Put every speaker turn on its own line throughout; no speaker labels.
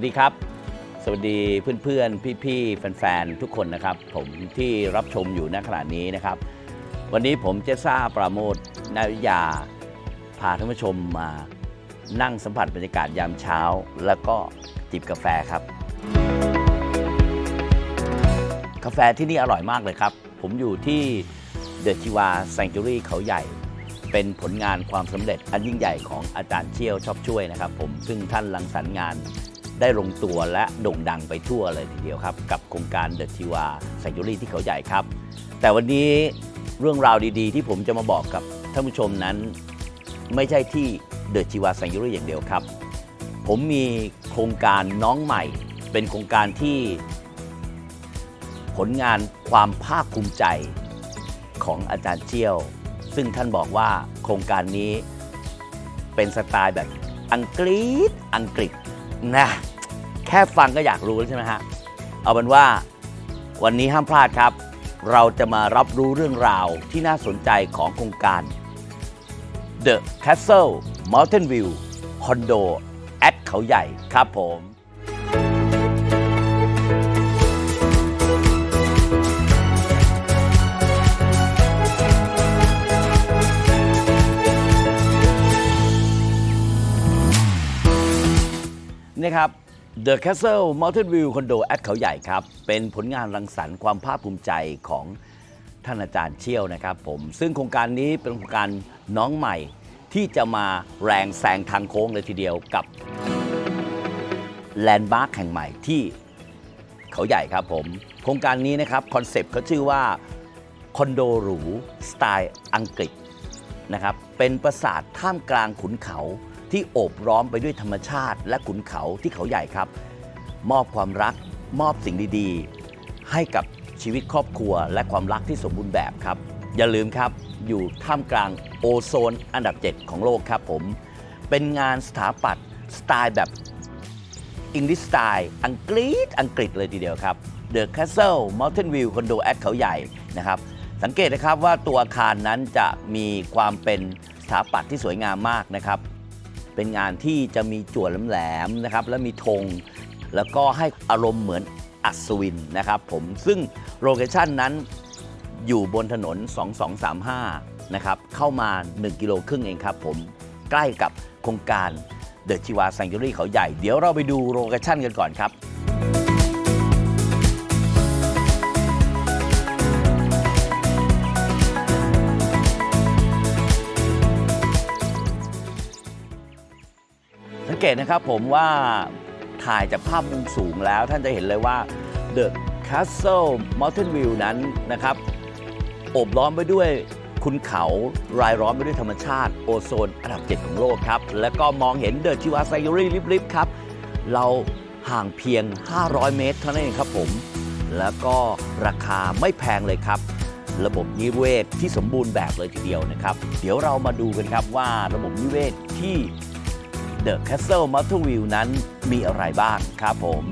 วัสดีครับ สวัสดีเพื่อนๆ พี่ๆ แฟนๆ ทุกคนนะครับ ผมที่รับชมอยู่ณขณะนี้นะครับ วันนี้ผมเจซ่าปราโมทนาวิยา พาท่านผู้ชมมานั่งสัมผัสบรรยากาศยามเช้า แล้วก็จิบกาแฟครับ กาแฟที่นี่อร่อยมากเลยครับ ผมอยู่ที่เดอะชิวาแซงจูรี่เขาใหญ่เป็นผลงานความสำเร็จอันยิ่งใหญ่ของอาจารย์เชี่ยวชอบช่วยนะครับ ผมซึ่งท่านรังสรรค์งาน ได้ลงตัวและโด่งดังไปทั่วเลยทีเดียวครับ กับโครงการเดอะชิวาแซงจูรี่ที่เขาใหญ่ครับ แต่วันนี้เรื่องราวดีๆ ที่ผมจะมาบอกกับท่านผู้ชมนั้น ไม่ใช่ที่เดอะชิวาแซงจูรี่อย่างเดียวครับ ผมมีโครงการน้องใหม่ เป็นโครงการที่ ผลงานความภาคภูมิใจของอาจารย์เจียว ซึ่งท่านบอกว่าโครงการนี้เป็นสไตล์แบบอังกฤษอังกฤษนะ แค่ฟังก็อยากรู้แล้วใช่ไหมฮะ เอาเป็นว่าวันนี้ห้ามพลาดครับ เราจะมารับรู้เรื่องราวที่น่าสนใจของโครงการ The Castle Mountain View Condo at เขาใหญ่ครับผมนี่ครับ The Castle Mountain View Condo at เขาใหญ่ครับ เป็นผลงานรังสรรค์ความภาคภูมิใจของท่านอาจารย์เชี่ยวนะครับผมซึ่งโครงการนี้เป็นโครงการน้องใหม่ที่จะมาแรงแซงทางโค้งเลยทีเดียวกับแลนด์มาร์คแห่งใหม่ที่เขาใหญ่ครับผม โครงการนี้นะครับคอนเซปต์เขาชื่อว่าคอนโดหรูสไตล์อังกฤษนะครับเป็นปราสาทท่ามกลางขุนเขา ที่โอบล้อมไปด้วยธรรมชาติ และขุนเขาที่เขาใหญ่ครับ มอบความรักมอบสิ่งดีๆ ให้กับชีวิตครอบครัว และความรักที่สมบูรณ์แบบครับ อย่าลืมครับอยู่ท่ามกลางโอโซนอันดับ 7 ของโลกครับผม เป็นงานสถาปัตย์สไตล์แบบอังกฤษสไตล์อังกฤษอังกฤษเลยทีเดียวครับ The Castle Mountain View Condo at เขาใหญ่นะครับ สังเกตนะครับว่าตัวอาคารนั้นจะมีความเป็นสถาปัตย์ที่สวยงามมากนะครับ เป็นงานที่จะมีจั่วแหลมๆนะครับและมีธงแล้วก็ให้อารมณ์เหมือนอัศวินนะครับผมซึ่งโลเคชั่นนั้นอยู่บนถนน 2235 นะครับเข้ามา 1 กิโลครึ่งเองครับผมใกล้กับโครงการเดอะชิวาแซงจูรี่เขาใหญ่ เดี๋ยวเราไปดูโลเคชั่นกันก่อนครับ เกตนะครับผมว่าถ่ายจากภาพมุมสูงแล้วท่านจะเห็นเลยว่า The Castle Mountain View นั้นนะครับโอบล้อมไปด้วยคุณเขารายล้อมไปด้วยธรรมชาติโอโซนอันดับ7ของโลกครับ แล้วก็มองเห็นเดอะชิวาไซยูรี่ลิบๆครับ เราห่างเพียง 500 เมตรเท่านั้นเองครับผม แล้วก็ราคาไม่แพงเลยครับ ระบบนิเวศที่สมบูรณ์แบบเลยทีเดียวนะครับ เดี๋ยวเรามาดูกันครับว่าระบบนิเวศที่ The Castle Mountain View นั้นมีอะไรบ้างครับผม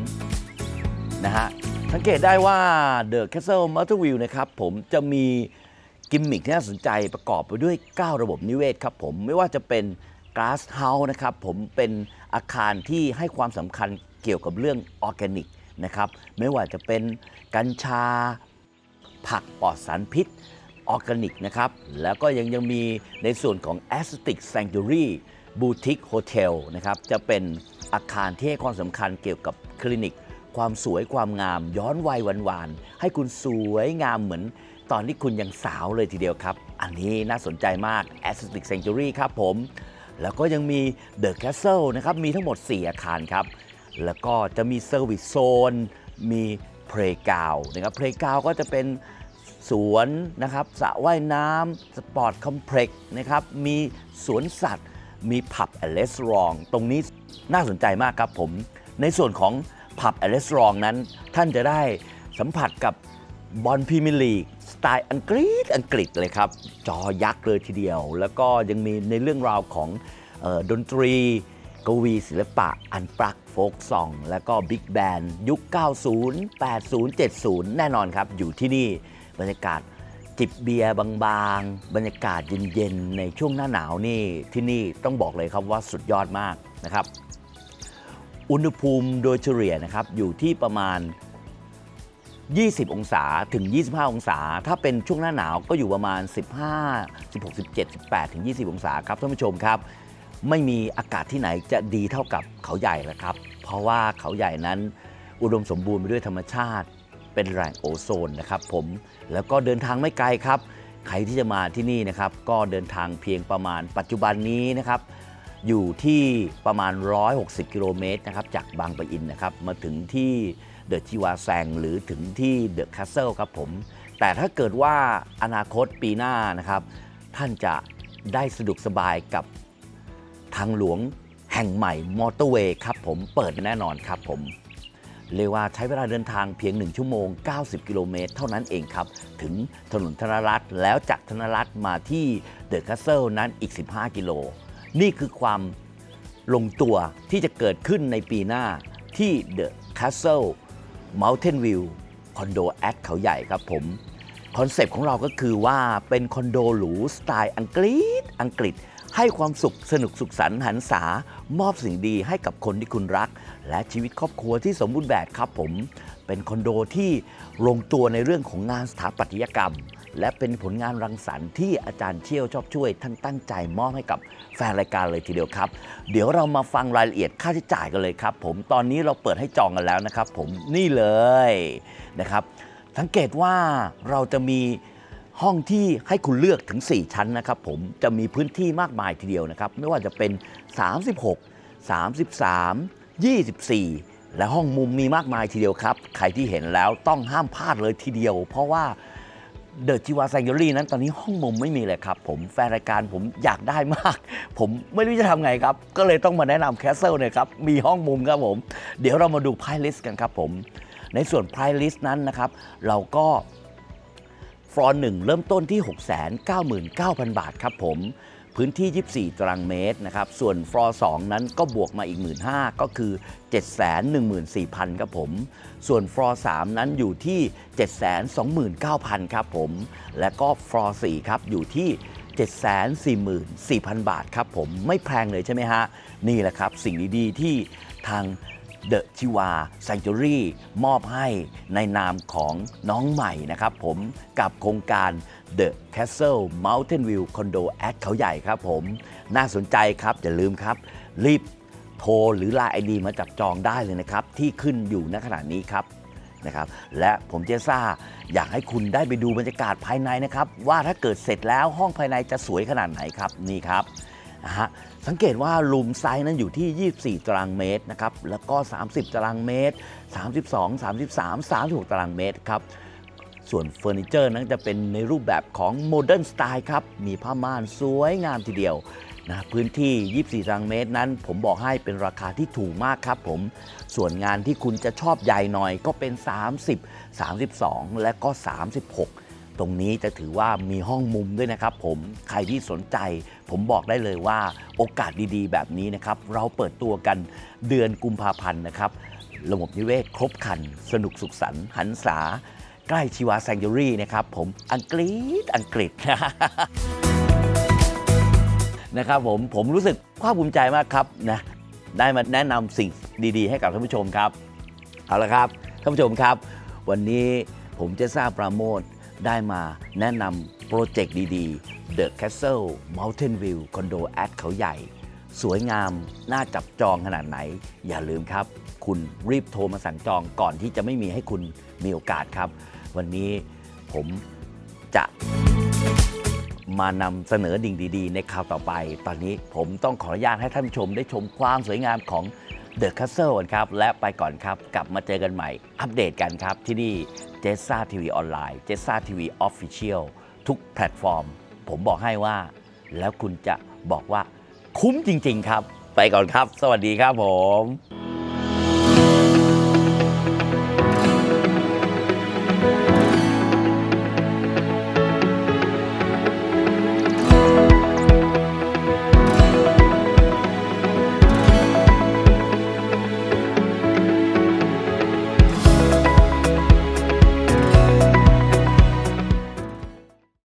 นะฮะสังเกตได้ว่า The Castle Mountain View นะครับผมจะมีกิมมิคที่น่าสนใจประกอบไปด้วย 9 ระบบนิเวศครับผมไม่ว่าจะเป็น Glass House นะครับผมเป็นอาคารที่ให้ความสำคัญเกี่ยวกับเรื่องออร์แกนิกนะครับไม่ว่าจะเป็นกัญชา ผักปลอดสารพิษออร์แกนิกนะครับแล้วก็ยังยังมีในส่วนของ Aesthetic Sanctuary Boutique Hotel นะครับจะเป็นอาคารที่ให้ความสำคัญเกี่ยวกับคลินิก ความสวยความงาม ย้อนวัยวันวานๆให้คุณสวยงามเหมือน ตอนที่คุณยังสาวเลยทีเดียวครับ อันนี้น่าสนใจมาก a s t h e t i c Sanctuary ครับผม แล้วก็ยังมี The Castle นะครับ มีทั้งหมด 4 อาคารครับ แล้วก็จะมีเซอร์วิสโซนมีเพลกาวนะครับเพลกาวก็จะเป็นสวนนะครับสระว่ายน้ำสปอร์ตคอมเพล็กซ์นะครับ มีสวนสัตว์ มีผับแอนเลสรองตรงนี้น่าสนใจมากครับผม ในส่วนของผับแอนเลสรองนั้น ท่านจะได้สัมผัสกับบอลพรีเมียร์ลีกสไตล์อังกฤษอังกฤษเลยครับ จอยักษ์เลยทีเดียว แล้วก็ยังมีในเรื่องราวของออดนตรีกวีศิลปะอันปลักโฟกซอง แล้วก็บิ๊กแบนยุค 90 80 70 แน่นอนครับ อยู่ที่นี่บรรยากาศ จิบเบียร์บางๆ บรรยากาศเย็นๆ ในช่วงหน้าหนาวนี่ที่นี่ต้องบอกเลยครับว่าสุดยอดมากนะครับ อุณหภูมิโดยเฉลี่ยนะครับอยู่ที่ประมาณ 20 องศาถึง 25 องศา ถ้าเป็นช่วงหน้าหนาวก็อยู่ประมาณ 15 16 17 18 ถึง 20 องศาครับท่านผู้ชมครับ ไม่มีอากาศที่ไหนจะดีเท่ากับเขาใหญ่แล้วครับ เพราะว่าเขาใหญ่นั้นอุดมสมบูรณ์ไปด้วยธรรมชาติ เป็นแหล่งโอโซนนะครับผมแล้วก็เดินทางไม่ไกลครับ ใครที่จะมาที่นี่นะครับ ก็เดินทางเพียงประมาณปัจจุบันนี้นะครับอยู่ที่ประมาณ 160 กิโลเมตรนะครับจากบางปะอินนะครับมาถึงที่เดอะจิวาแซงหรือถึงที่เดอะคาสเซิลครับผม แต่ถ้าเกิดว่าอนาคตปีหน้านะครับ ท่านจะได้สะดวกสบายกับทางหลวงแห่งใหม่มอเตอร์เวย์ครับผมเปิดแน่นอนครับผม เรียกว่าใช้เวลาเดินทางเพียง 1 ชั่วโมง 90 กิโลเมตร เท่านั้นเองครับ ถึงถนนธนรัฐแล้วจากธนรัฐมาที่เดอะคาสเซิลนั้นอีก 15 กิโล นี่คือความลงตัวที่จะเกิดขึ้นในปีหน้าที่เดอะคาสเซิล Mountain View คอนโดแอดเขาใหญ่ครับผม คอนเซปต์ของเราก็คือว่าเป็นคอนโดหรูสไตล์อังกฤษอังกฤษให้ความสุขสนุกสุขสันต์หันษามอบสิ่งดีให้กับคนที่คุณรัก และชีวิตครอบครัวที่สมบูรณ์แบบครับผม เป็นคอนโดที่ลงตัวในเรื่องของงานสถาปัตยกรรม และเป็นผลงานรังสรรค์ที่อาจารย์เชี่ยวชอบช่วยท่านตั้งใจมอบให้กับแฟนรายการเลยทีเดียวครับ เดี๋ยวเรามาฟังรายละเอียดค่าใช้จ่ายกันเลยครับ ผมตอนนี้เราเปิดให้จองกันแล้วนะครับ ผมนี่เลยนะครับ สังเกตว่าเราจะมีห้องที่ให้คุณเลือกถึง 4 ชั้นนะครับผมจะมีพื้นที่มากมายทีเดียวนะครับ ไม่ว่าจะเป็น 36 33 24 และห้องมุมมีมากมายทีเดียวครับ ใครที่เห็นแล้วต้องห้ามพลาดเลยทีเดียว เพราะว่าเดอะจิวาแซงเกอรี่นั้นตอนนี้ห้องมุมไม่มีเลยครับ ผมแฟนรายการผมอยากได้มาก ผมไม่รู้จะทำไงครับ ก็เลยต้องมาแนะนำแคสเซิลเนี่ยครับ มีห้องมุมครับผม เดี๋ยวเรามาดูไพ่ลิสกันครับผม ในส่วน Price List นั้นนะครับ เราก็ฟลอร์หนึ่งเริ่มต้นที่ 699,000 บาทครับผม พื้นที่ 24 ตารางเมตรนะครับ ส่วนฟลอร์2นั้นก็บวกมาอีก 15,000ก็คือ 714,000 ครับผม ส่วนฟลอร์3นั้นอยู่ที่ 729,000 ครับผม และก็ฟลอร์4ครับอยู่ที่744,000 บาทครับผมไม่แพงเลยใช่ไหมฮะ นี่แหละครับสิ่งดีๆที่ทางเดอะชิวา s ซ n จ u รี่มอบให้ในนามของน้องใหม่นะครับผมกับโครงการ The Castle Mountain View Condo at เขาใหญ่ครับผม น่าสนใจครับ อย่าลืมครับ รีบโทรหรือไลน์ไอดีมาจับจองได้เลยนะครับ ที่ขึ้นอยู่ณขณะนี้ครับนะครับ และผมเจซ่าอยากให้คุณได้ไปดูบรรยากาศภายในนะครับ ว่าถ้าเกิดเสร็จแล้วห้องภายในจะสวยขนาดไหนครับนี่ครับนะฮะสังเกตว่ารูมไซส์นั้นอยู่ที่ 24 ตารางเมตรนะครับ แล้วก็ 30 ตารางเมตร 32 33 36 ตารางเมตรครับ ส่วนเฟอร์นิเจอร์นั้นจะเป็นในรูปแบบของโมเดิร์นสไตล์ครับ มีผ้าม่านสวยงามทีเดียวนะพื้นที่ 24ตารางเมตรนั้น ผมบอกให้เป็นราคาที่ถูกมากครับผม ส่วนงานที่คุณจะชอบใหญ่หน่อยก็เป็น 30 32 และก็ 36 ตรงนี้จะถือว่ามีห้องมุมด้วยนะครับผมใครที่สนใจ ผมบอกได้เลยว่าโอกาสดีๆ แบบนี้นะครับ เราเปิดตัวกันเดือนกุมภาพันธ์นะครับ ระบบนิเวศครบครัน สนุกสุขสันต์หันษา ใกล้ชีวาแซงจูรี่นะครับผมอังกฤษอังกฤษนะครับผมผมรู้สึกภาคภูมิใจมากครับนะได้มาแนะนำสิ่งดีๆ ให้กับท่านผู้ชมครับเอาละครับท่านผู้ชมครับ วันนี้ผมเจะทราบปราโมทได้มาแนะนำโปรเจกต์ดีๆ The Castle Mountain View Condo at เขาใหญ่ สวยงาม น่าจับจองขนาดไหน อย่าลืมครับ คุณรีบโทรมาสั่งจองก่อนที่จะไม่มีให้คุณมีโอกาสครับ วันนี้ผมจะมานำเสนอดิ่งดีๆ ในข่าวต่อไป ตอนนี้ผมต้องขออนุญาตให้ท่านชมได้ชมความสวยงามของ The Castle กันครับ และไปก่อนครับ กลับมาเจอกันใหม่ อัปเดตกันครับ ที่นี่เจสซ a ทีวีออนไลน์เจสซ a ทีวีออฟฟิเชียลทุกแพลตฟอร์ม ผมบอกให้ว่า แล้วคุณจะบอกว่าคุ้มจริง ๆ ครับ ไปก่อนครับ สวัสดีครับผม